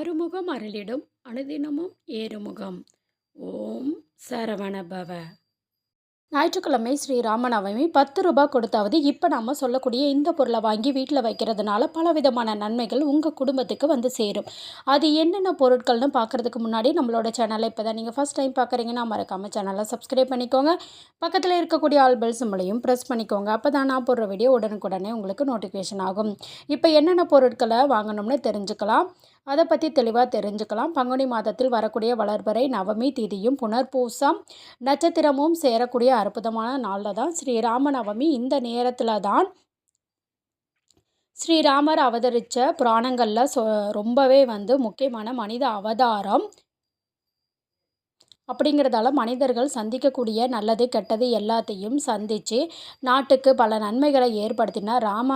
ஆறுமுகம் அருளிடும் அனுதினமும் ஏறுமுகம். ஓம் சரவணபவ. ஞாயிற்றுக்கிழமை ஸ்ரீ ராமநவமி பத்து ரூபாய் கொடுத்தாவது இப்போ நாம் சொல்லக்கூடிய இந்த பொருளை வாங்கி வீட்டில் வைக்கிறதுனால பலவிதமான நன்மைகள் உங்கள் குடும்பத்துக்கு வந்து சேரும். அது என்னென்ன பொருட்கள்னு பார்க்குறதுக்கு முன்னாடி நம்மளோட சேனலை இப்போ தான் நீங்கள் ஃபஸ்ட் டைம் பார்க்குறீங்கன்னா மறக்காமல் சேனலை சப்ஸ்கிரைப் பண்ணிக்கோங்க. பக்கத்தில் இருக்கக்கூடிய ஆல் பெல் சிம்பிளையும் ப்ரெஸ் பண்ணிக்கோங்க. அப்போ தான் நான் போடுற வீடியோ உடனுக்குடனே உங்களுக்கு நோட்டிஃபிகேஷன் ஆகும். இப்போ என்னென்ன பொருட்களை வாங்கணும்னு தெரிஞ்சுக்கலாம். அதை பற்றி தெளிவாக தெரிஞ்சுக்கலாம். பங்குனி மாதத்தில் வரக்கூடிய வளர்பறை நவமி திதியும் புனர்பூசம் நட்சத்திரமும் சேரக்கூடிய அற்புதமான நாளில் தான் ஸ்ரீராம நவமி இந்த நேரத்தில் தான் ஸ்ரீராமர் அவதரித்த புராணங்களில் சொ ரொம்பவே வந்து முக்கியமான மனித அவதாரம். அப்படிங்கிறதால மனிதர்கள் சந்திக்கக்கூடிய நல்லது கெட்டது எல்லாத்தையும் சந்தித்து நாட்டுக்கு பல நன்மைகளை ஏற்படுத்தின ராம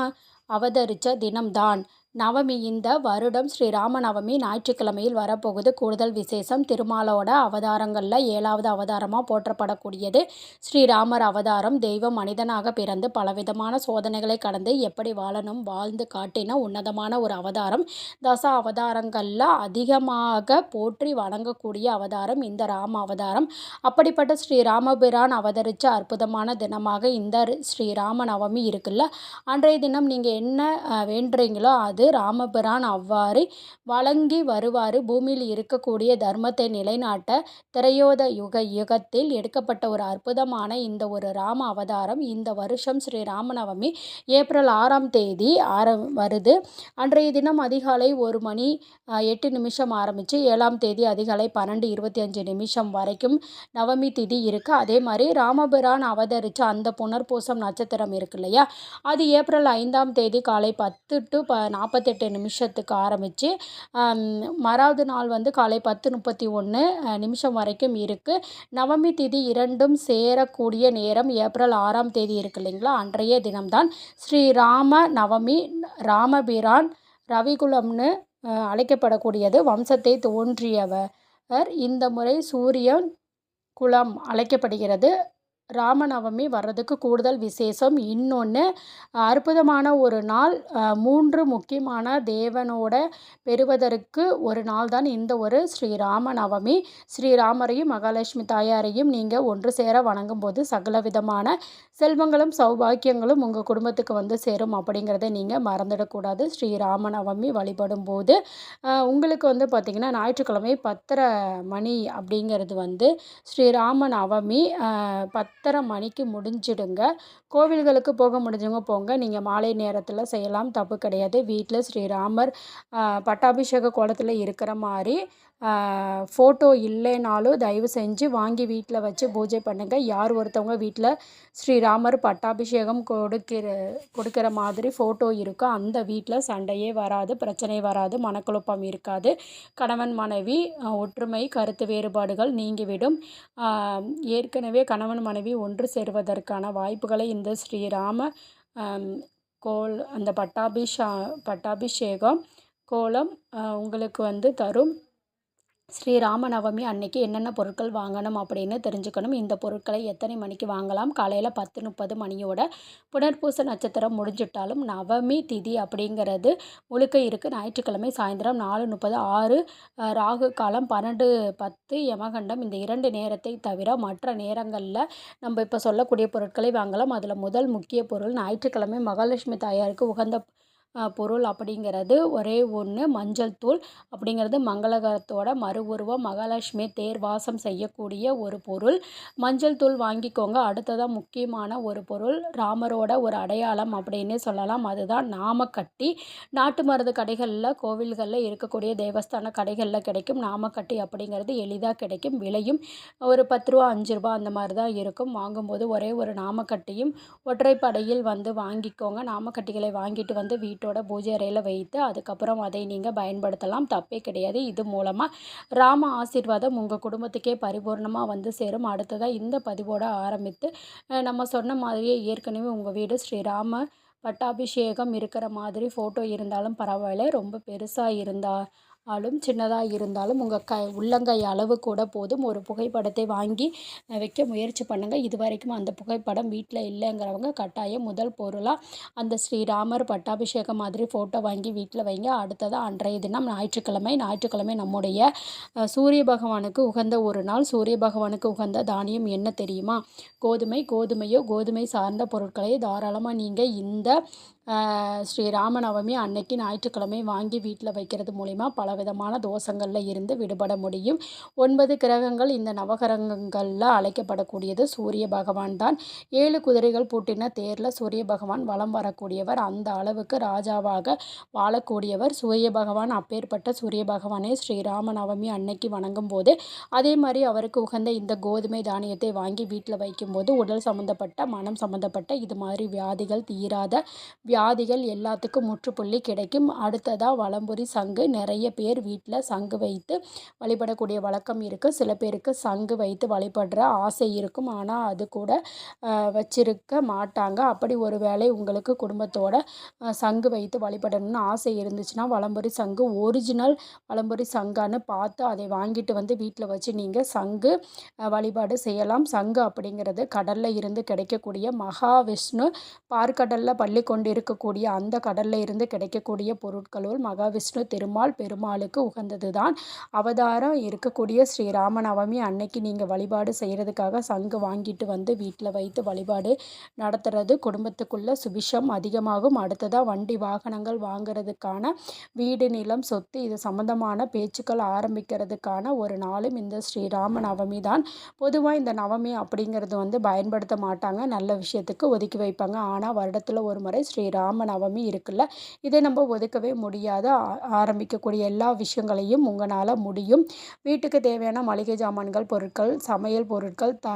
அவதரித்த தினம்தான். நவமி இந்த வருடம் ஸ்ரீராம நவமி ஞாயிற்றுக்கிழமையில் வரப்போகுது. கூடுதல் விசேஷம் திருமாலோட அவதாரங்களில் ஏழாவது அவதாரமாக போற்றப்படக்கூடியது. ஸ்ரீராமர் அவதாரம் தெய்வம் மனிதனாக பிறந்து பலவிதமான சோதனைகளை கடந்து எப்படி வாழணும் வாழ்ந்து காட்டின உன்னதமான ஒரு அவதாரம். தச அவதாரங்களில் அதிகமாக போற்றி வணங்கக்கூடிய அவதாரம் இந்த ராம அவதாரம். அப்படிப்பட்ட ஸ்ரீராமபிரான் அவதரித்த அற்புதமான தினமாக இந்த ஸ்ரீராம நவமி இருக்குல்ல. அன்றைய தினம் நீங்கள் என்ன வேண்டுறீங்களோ அது பொழுது ராமபிரான் அவ்வாறு வழங்கி வருவாறு. பூமியில் இருக்கக்கூடிய தர்மத்தை நிலைநாட்ட திரையோத யுக யுகத்தில் எடுக்கப்பட்ட ஒரு அற்புதமான இந்த ஒரு ராம அவதாரம் இந்த வருஷம் ஸ்ரீ ராமநவமி ஏப்ரல் ஆறாம் தேதி ஆர வருது. அன்றைய தினம் அதிகாலை ஒரு மணி எட்டு நிமிஷம் ஆரம்பித்து ஏழாம் தேதி அதிகாலை பன்னெண்டு இருபத்தி அஞ்சு நிமிஷம் வரைக்கும் நவமி திதி இருக்குது அதே மாதிரி ராமபிரான் அவதரித்த அந்த புனர்பூசம் நட்சத்திரம் இருக்கு இல்லையா? அது ஏப்ரல் ஐந்தாம் தேதி காலை பத்து டு ப நாற்பது நாற்பத்தெட்டு நிமிஷத்துக்கு ஆரம்பித்து மறாவது நாள் வந்து காலை பத்து முப்பத்தி ஒன்று நிமிஷம் வரைக்கும் இருக்குது நவமி திதி இரண்டும் சேரக்கூடிய நேரம் ஏப்ரல் ஆறாம் தேதி இருக்கு இல்லைங்களா? அன்றைய தினம்தான். ஸ்ரீராம நவமி ராமபிரான் ரவிகுலம்னு அழைக்கப்படக்கூடியது. வம்சத்தை தோன்றியவர். இந்த முறை சூரியன் குலம் அழைக்கப்படுகிறது. ராமநவமி வர்றதுக்கு கூடுதல் விசேஷம். இன்னொன்று அற்புதமான ஒரு நாள் மூன்று முக்கியமான தேவனோட பெறுவதற்கு ஒரு நாள் தான் இந்த ஒரு ஸ்ரீராமநவமி. ஸ்ரீராமரையும் மகாலட்சுமி தாயாரையும் நீங்கள் ஒன்று சேர வணங்கும் போது சகல விதமான செல்வங்களும் சௌபாக்கியங்களும் உங்கள் குடும்பத்துக்கு வந்து சேரும் அப்படிங்கிறத நீங்கள் மறந்துடக்கூடாது. ஸ்ரீராம நவமி வழிபடும் போது உங்களுக்கு வந்து பார்த்திங்கன்னா ஞாயிற்றுக்கிழமை பத்தரை மணி அப்படிங்கிறது வந்து ஸ்ரீராமநவமி பத் பத்தரை மணிக்கு முடிஞ்சிடுங்க. கோவில்களுக்கு போக முடிஞ்சவங்க போங்க. நீங்கள் மாலை நேரத்தில் செய்யலாம். தப்பு கிடையாது. வீட்டில் ஸ்ரீராமர் பட்டாபிஷேக கோலத்தில் இருக்கிற மாதிரி ஃபோட்டோ இல்லைனாலும் தயவு செஞ்சு வாங்கி வீட்டில் வச்சு பூஜை பண்ணுங்கள் யார் ஒருத்தவங்க வீட்டில் ஸ்ரீராமர் பட்டாபிஷேகம் கொடுக்கிற கொடுக்குற மாதிரி ஃபோட்டோ இருக்கோ அந்த வீட்டில் சண்டையே வராது பிரச்சனை வராது மனக்குழப்பம் இருக்காது. கணவன் மனைவி ஒற்றுமை கருத்து வேறுபாடுகள் நீங்கிவிடும். ஏற்கனவே கணவன் மனைவி ஒன்று சேருவதற்கான வாய்ப்புகளை இந்த ஸ்ரீராம கோல் அந்த பட்டாபிஷா பட்டாபிஷேகம் கோலம் உங்களுக்கு வந்து தரும். ஸ்ரீராம நவமி அன்னைக்கு என்னென்ன பொருட்கள் வாங்கணும் அப்படின்னு தெரிஞ்சுக்கணும். இந்த பொருட்களை எத்தனை மணிக்கு வாங்கலாம்? காலையில் பத்து முப்பது மணியோட புனர்பூச நட்சத்திரம் முடிஞ்சிட்டாலும் நவமி திதி அப்படிங்கிறது முழுக்க இருக்குது ஞாயிற்றுக்கிழமை சாயந்தரம் நாலு முப்பது ஆறு ராகு காலம் பன்னெண்டு பத்து யமகண்டம் இந்த இரண்டு நேரத்தை தவிர மற்ற நேரங்களில் நம்ம இப்போ சொல்லக்கூடிய பொருட்களை வாங்கலாம். அதில் முதல் முக்கிய பொருள் ஞாயிற்றுக்கிழமை மகாலட்சுமி தாயாருக்கு உகந்த பொருள் அப்படிங்கிறது ஒரே ஒன்று மஞ்சள் தூள் அப்படிங்கிறது மங்களகரத்தோட மறு உருவம் மகாலட்சுமி தேர் வாசம் செய்யக்கூடிய ஒரு பொருள். மஞ்சள் தூள் வாங்கிக்கோங்க. அடுத்ததாக முக்கியமான ஒரு பொருள் ராமரோட ஒரு அடையாளம் அப்படின்னு சொல்லலாம். அதுதான் நாமக்கட்டி. நாட்டு மருந்து கடைகளில் கோவில்களில் இருக்கக்கூடிய தேவஸ்தான கடைகளில் கிடைக்கும். நாமக்கட்டி அப்படிங்கிறது எளிதாக கிடைக்கும். விலையும் ஒரு பத்து ரூபா அஞ்சு ரூபா அந்த மாதிரி தான் இருக்கும். வாங்கும்போது ஒரே ஒரு நாமக்கட்டியும் ஒற்றைப்படையில் வந்து வாங்கிக்கோங்க. நாமக்கட்டிகளை வாங்கிட்டு வந்து வீட்டு வீட்டோட பூஜை அறையில் வைத்து அதுக்கப்புறம் அதை நீங்கள் பயன்படுத்தலாம். தப்பே கிடையாது. இது மூலமாக ராம ஆசீர்வாதம் உங்கள் குடும்பத்துக்கே பரிபூர்ணமாக வந்து சேரும். அடுத்ததாக இந்த பதிவோட ஆரம்பித்து நம்ம சொன்ன மாதிரியே ஏற்கனவே உங்கள் வீடு ஸ்ரீராம பட்டாபிஷேகம் இருக்கிற மாதிரி ஃபோட்டோ இருந்தாலும் பரவாயில்ல. ரொம்ப பெருசாக இருந்தால் ஆளும் சின்னதாக இருந்தாலும் உங்கள் க உள்ளங்கை அளவு கூட போதும். ஒரு புகைப்படத்தை வாங்கி வைக்க முயற்சி பண்ணுங்கள் இது வரைக்கும் அந்த புகைப்படம் வீட்டில் இல்லைங்கிறவங்க கட்டாயம் முதல் பொருளாக அந்த ஸ்ரீராமர் பட்டாபிஷேகம் மாதிரி ஃபோட்டோ வாங்கி வீட்டில் வைங்க. அடுத்ததாக அன்றைய தினம் ஞாயிற்றுக்கிழமை ஞாயிற்றுக்கிழமை நம்முடைய சூரிய பகவானுக்கு உகந்த ஒரு நாள். சூரிய பகவானுக்கு உகந்த தானியம் என்ன தெரியுமா? கோதுமை. கோதுமையோ கோதுமை சார்ந்த பொருட்களையோ தாராளமாக நீங்கள் இந்த ஸ்ரீ ராமநவமி அன்னைக்கு ஞாயிற்றுக்கிழமை வாங்கி வீட்டில் வைக்கிறது மூலிமா பலவிதமான தோஷங்களில் இருந்து விடுபட முடியும். ஒன்பது கிரகங்கள் இந்த நவகிரகங்களில் அழைக்கப்படக்கூடியது. சூரிய பகவான் தான். ஏழு குதிரைகள் பூட்டின தேரில் சூரிய பகவான் வலம் வரக்கூடியவர். அந்த அளவுக்கு ராஜாவாக வாழக்கூடியவர். சூரிய பகவான் அப்பேற்பட்ட சூரிய பகவானே ஸ்ரீராம நவமி அன்னைக்கு வணங்கும் போது அதே மாதிரி அவருக்கு உகந்த இந்த கோதுமை தானியத்தை வாங்கி வீட்டில் வைக்கும்போது உடல் சம்மந்தப்பட்ட மனம் சம்மந்தப்பட்ட இது மாதிரி வியாதிகள் தீராத வியாதிகள் எல்லாத்துக்கும் முற்றுப்புள்ளி கிடைக்கும். அடுத்ததாக வலம்புரி சங்கு. நிறைய பேர் வீட்டில் சங்கு வைத்து வழிபடக்கூடிய வழக்கம் இருக்குது சில பேருக்கு சங்கு வைத்து வழிபடுற ஆசை இருக்கும். ஆனால் அது கூட வச்சிருக்க மாட்டாங்க. அப்படி ஒரு வேளை உங்களுக்கு குடும்பத்தோட சங்கு வைத்து வழிபடணும்னு ஆசை இருந்துச்சுன்னா வலம்புரி சங்கு ஒரிஜினல் வலம்புரி சங்கான்னு பார்த்து அதை வாங்கிட்டு வந்து வீட்டில் வச்சு நீங்கள் சங்கு வழிபாடு செய்யலாம். சங்கு அப்படிங்கிறது கடலில் இருந்து கிடைக்கக்கூடிய மகாவிஷ்ணு பார்க்கடலில் பள்ளி கொண்டு இருக்கக்கூடிய அந்த கடல்ல இருந்து கிடைக்கக்கூடிய பொருட்களுள் மகாவிஷ்ணு திருமால் பெருமாளுக்கு உகந்தது தான் அவதாரம் இருக்கக்கூடிய ஸ்ரீராம நவமி அன்னைக்கு நீங்கள் வழிபாடு செய்கிறதுக்காக சங்கு வாங்கிட்டு வந்து வீட்டில் வைத்து வழிபாடு நடத்துறது குடும்பத்துக்குள்ள சுபிஷம் அதிகமாகும். அடுத்ததாக வண்டி வாகனங்கள் வாங்குறதுக்கான வீடு நிலம் சொத்து இது சம்பந்தமான பேச்சுக்கள் ஆரம்பிக்கிறதுக்கான ஒரு நாளும் இந்த ஸ்ரீராம நவமி தான். பொதுவாக இந்த நவமி அப்படிங்கிறது வந்து பயன்படுத்த மாட்டாங்க. நல்ல விஷயத்துக்கு ஒதுக்கி வைப்பாங்க. ஆனால் வருடத்தில் ஒரு முறை ஸ்ரீ நவமி இருக்குல்ல இதை நம்ம ஒதுக்கவே முடியாது. ஆ- ஆரம்பிக்கக்கூடிய எல்லா விஷயங்களையும் உங்களால் முடியும். வீட்டுக்கு தேவையான மளிகை சாமான்கள் பொருட்கள் சமையல் பொருட்கள் த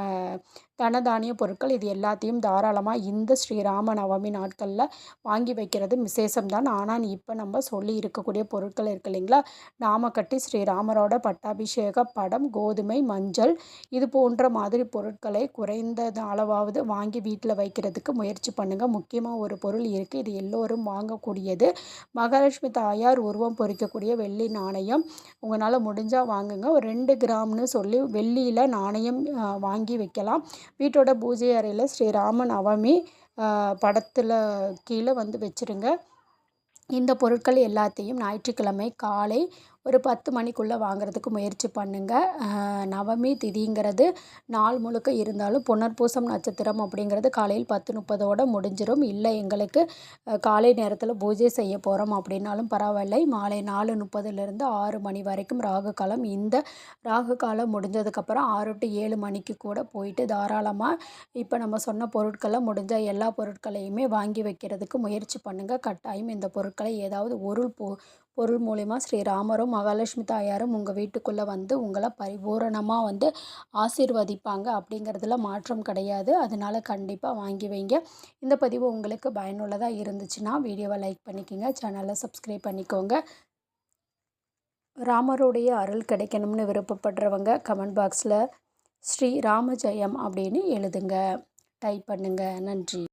தனதானிய பொருட்கள். இது எல்லாத்தையும் தாராளமாக இந்த ஸ்ரீராம நவமி நாட்களில் வாங்கி வைக்கிறது விசேஷம்தான். ஆனால் இப்போ நம்ம சொல்லி இருக்கக்கூடிய பொருட்கள் இருக்கு இல்லைங்களா? நாமக்கட்டி ஸ்ரீராமரோட பட்டாபிஷேக படம் கோதுமை மஞ்சள் இது போன்ற மாதிரி பொருட்களை குறைந்த அளவாவது வாங்கி வீட்டில் வைக்கிறதுக்கு முயற்சி பண்ணுங்கள் முக்கியமாக ஒரு பொருள் இருக்குது இது எல்லோரும் வாங்கக்கூடியது. மகாலட்சுமி தாயார் உருவம் பொறிக்கக்கூடிய வெள்ளி நாணயம். உங்களால் முடிஞ்சால் வாங்குங்க. ஒரு ரெண்டு கிராம்னு சொல்லி வெள்ளியில் நாணயம் வாங்கி வைக்கலாம். வீட்டோட பூஜை அறையில் ஸ்ரீராம நவமி படத்தில் கீழே வந்து வச்சுருங்க. இந்த பொருட்கள் எல்லாத்தையும் ஞாயிற்றுக்கிழமை காலை ஒரு பத்து மணிக்குள்ளே வாங்குறதுக்கு முயற்சி பண்ணுங்கள் நவமி திதிங்கிறது நாள் முழுக்க இருந்தாலும் புனர்பூசம் நட்சத்திரம் அப்படிங்கிறது காலையில் பத்து முப்பதோட முடிஞ்சிடும் இல்லை எங்களுக்கு காலை நேரத்தில் பூஜை செய்ய போகிறோம் அப்படின்னாலும் பரவாயில்லை. மாலை நாலு முப்பதுலேருந்து ஆறு மணி வரைக்கும் ராகு காலம். இந்த ராகு காலம் முடிஞ்சதுக்கப்புறம் ஆறு டு ஏழு மணிக்கு கூட போயிட்டு தாராளமாக இப்போ நம்ம சொன்ன பொருட்களை முடிஞ்ச எல்லா பொருட்களையுமே வாங்கி வைக்கிறதுக்கு முயற்சி பண்ணுங்கள் கட்டாயம் இந்த பொருட்களை ஏதாவது ஒரு பொ பொருள் மூலிமா ஸ்ரீராமரும் மகாலட்சுமி தாயாரும் உங்கள் வீட்டுக்குள்ளே வந்து உங்களை பரிபூரணமாக வந்து ஆசீர்வதிப்பாங்க அப்படிங்கிறதுல மாற்றம் கிடையாது. அதனால கண்டிப்பாக வாங்கி வைங்க. இந்த பதிவு உங்களுக்கு பயனுள்ளதாக இருந்துச்சுன்னா வீடியோவை லைக் பண்ணிக்கோங்க. சேனலை சப்ஸ்கிரைப் பண்ணிக்கோங்க. ராமருடைய அருள் கிடைக்கணும்னு விருப்பப்படுறவங்க கமெண்ட் பாக்ஸில் ஸ்ரீ ராமஜெயம் அப்படின்னு எழுதுங்க. டைப் பண்ணுங்கள் நன்றி.